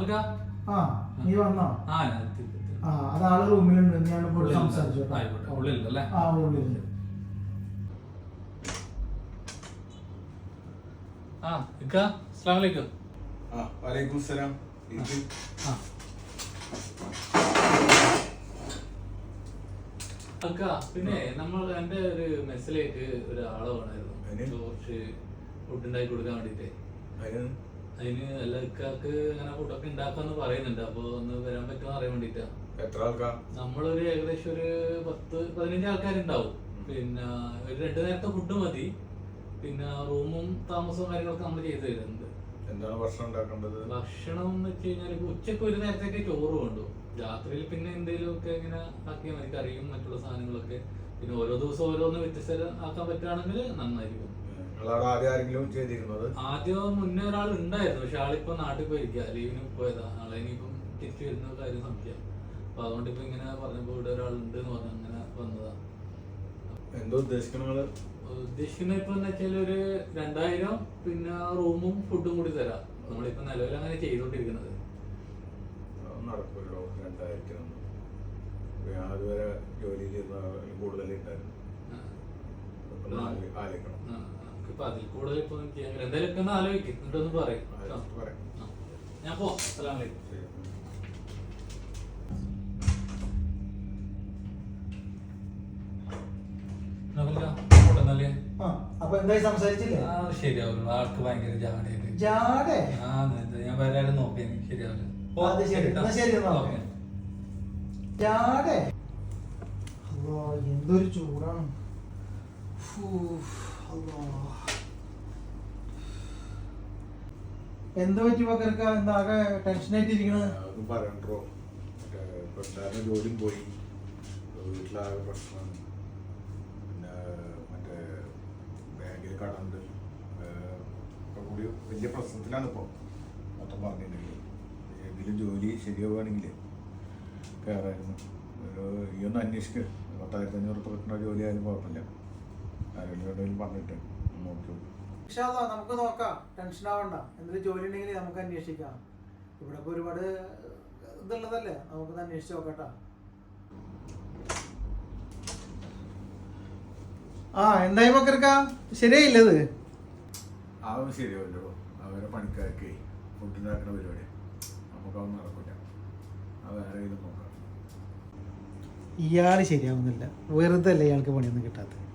ആ നീ വന്നോ? ആ ഞാൻ എത്തി, എത്തി, എത്തി. ആ അത് ആൾ റൂമിലുണ്ട് ഞാൻ പോയി ഉള്ളിലുണ്ട്. സംസാരിച്ചു. കേട്ടോ. ആയിക്കോട്ടെ ഉള്ളിലല്ലേ ആ ഉള്ളിലുണ്ട്. ആ ഇക്ക അസ്സലാമു അലൈക്കും ആ വലൈക്കും സലാം. ഇത്? ആ. അക്ക പിന്നെ നമ്മൾ എന്റെ ഒരു മെസ്സിലേക്ക് ഒരാളെ വേണമായിരുന്നു. അതിന്? കുറച്ച് ഫുഡ് ഉണ്ടാക്കി കൊടുക്കാൻ വേണ്ടിട്ടേ അതിന് അതിന് എല്ലാ ഇക്കാക്ക് അങ്ങനെ ഫുഡൊക്കെ ഉണ്ടാക്കാന്ന് പറയുന്നുണ്ട്. അപ്പൊ ഒന്ന് വരാൻ പറ്റുമോ അറിയാൻ വേണ്ടിട്ടാ. എത്ര ആൾക്കാ? നമ്മളൊരു ഏകദേശം ഒരു പത്ത് പതിനഞ്ച് ആൾക്കാരുണ്ടാവും. പിന്നെ ഒരു രണ്ടു നേരത്തെ ഫുഡ് മതി. പിന്നെ റൂമും താമസവും കാര്യങ്ങളൊക്കെ നമ്മൾ ചെയ്തു തരുന്നുണ്ട്. എന്താണ് ഭക്ഷണം ഉണ്ടാക്കേണ്ടത്? ഭക്ഷണം എന്ന് വെച്ച് കഴിഞ്ഞാൽ ഉച്ചയ്ക്ക് ഒരു നേരത്തേക്ക് ചോറ് കൊണ്ടു രാത്രിയിൽ പിന്നെ എന്തെങ്കിലും ഒക്കെ ഇങ്ങനെ ആക്കിയാൽ മതി. കറിയും മറ്റുള്ള സാധനങ്ങളൊക്കെ. പിന്നെ ഓരോ ദിവസം ഓരോന്ന് വ്യത്യസ്ത ആക്കാൻ പറ്റുകയാണെങ്കിൽ നന്നായിരിക്കും. ചെയ്തിരുന്നത്? ആദ്യം മുന്നേ ഒരാൾ ഉണ്ടായിരുന്നു പക്ഷെ ആളിപ്പോ നാട്ടിൽ പോയിരിക്കുക ലീവിന് പോയതാ. ആളെ ഇനിയിപ്പം തിരിച്ചു വരുന്ന കാര്യം സംശയം. അപ്പൊ അതുകൊണ്ട് ഇപ്പൊ ഇങ്ങനെ പറഞ്ഞപ്പോ ഇവിടെ ഒരാളുണ്ട് എന്ന് പറഞ്ഞു. അങ്ങനെ വന്നതാ. എന്തോ ഉദ്ദേശിക്കണ നിങ്ങൾ? ഉദ്ദേശിക്കുന്ന ഇപ്പൊ എന്ന് വെച്ചാൽ ഒരു രണ്ടായിരം പിന്നെ റൂമും ഫുഡും കൂടി തരാം. നമ്മളിപ്പോ നിലവിൽ അങ്ങനെ ചെയ്തോണ്ടിരിക്കുന്നത്. നടക്കുമല്ലോ രണ്ടായിരത്തിനൊന്നും. അതുവരെ ജോലി ചെയ്യുന്ന നാല് ആലോചിക്കണം. നമുക്കിപ്പോ അതിൽ കൂടുതൽ ഇപ്പൊ. എന്തായാലും ഒന്ന് ആലോചിക്കും. എന്നിട്ടൊന്ന് പറയും. ഞാൻ പോ ആ അപ്പൊ എന്തായി സംസാരിച്ചില്ലേ? ആ ശരിയാവില്ല ആൾക്ക് ഭയങ്കര ജാടയായിട്ട് ജാടേ ആ ഇത് ഞാൻ വരാതെ നോക്കി. ശരിയാവില്ല ഓ, അത് ശരി. കേട്ടോ. എന്നാ ശരി എന്നാ. ജാടേ എന്തൊരു ചൂടാണ്. എന്ത് പറ്റി പകർക്ക എന്താകെ ടെൻഷനായിട്ട് ഇരിക്കണത് അതൊന്നും പറയണ്ടോ പെണ്ണാരുടെ ജോലിയും പോയി. വീട്ടിലാകെ പ്രശ്നമാണ്. പിന്നെ മറ്റേ ബാങ്കിൽ കടണ്ട്. ഇപ്പം കൂടി വലിയ പ്രശ്നത്തിലാണ് ഇപ്പോൾ മൊത്തം പറഞ്ഞിട്ടുണ്ടെങ്കിൽ ഏതെങ്കിലും ജോലി ശരിയാവുകയാണെങ്കിൽ കയറായിരുന്നു ഈ ഒന്ന് അന്വേഷിക്കുക പത്തായിരത്തി അഞ്ഞൂറ് കിട്ടുന്ന ജോലി ആയാലും കുഴപ്പമില്ല. ആരെങ്കിലും പറഞ്ഞിട്ട് നോക്കൂ. നമുക്ക് നോക്കാം. ടെൻഷൻ ആവണ്ട. എന്തെങ്കിലും ജോലി ഉണ്ടെങ്കിൽ നമുക്ക് അന്വേഷിക്കാം. ഇവിടെ ഇപ്പൊ ഒരുപാട് ഇതുള്ളതല്ലേ? നമുക്കൊന്ന് അന്വേഷിച്ച് നോക്കട്ടാ. ആ എന്തായി മക്കർക്ക ശരിയായില്ലത് അതൊന്നും ശരിയല്ലോ അവരെ പണിക്കാർക്ക് ഫുഡ് പരിപാടി. പരിപാടി അവൻ നടക്കില്ല അത് ആരെങ്കിലും നോക്കാം. ഇയാൾ ശരിയാവുന്നില്ല. വെറുതെ അല്ലേ ഇയാൾക്ക് പണിയൊന്നും കിട്ടാത്തത്.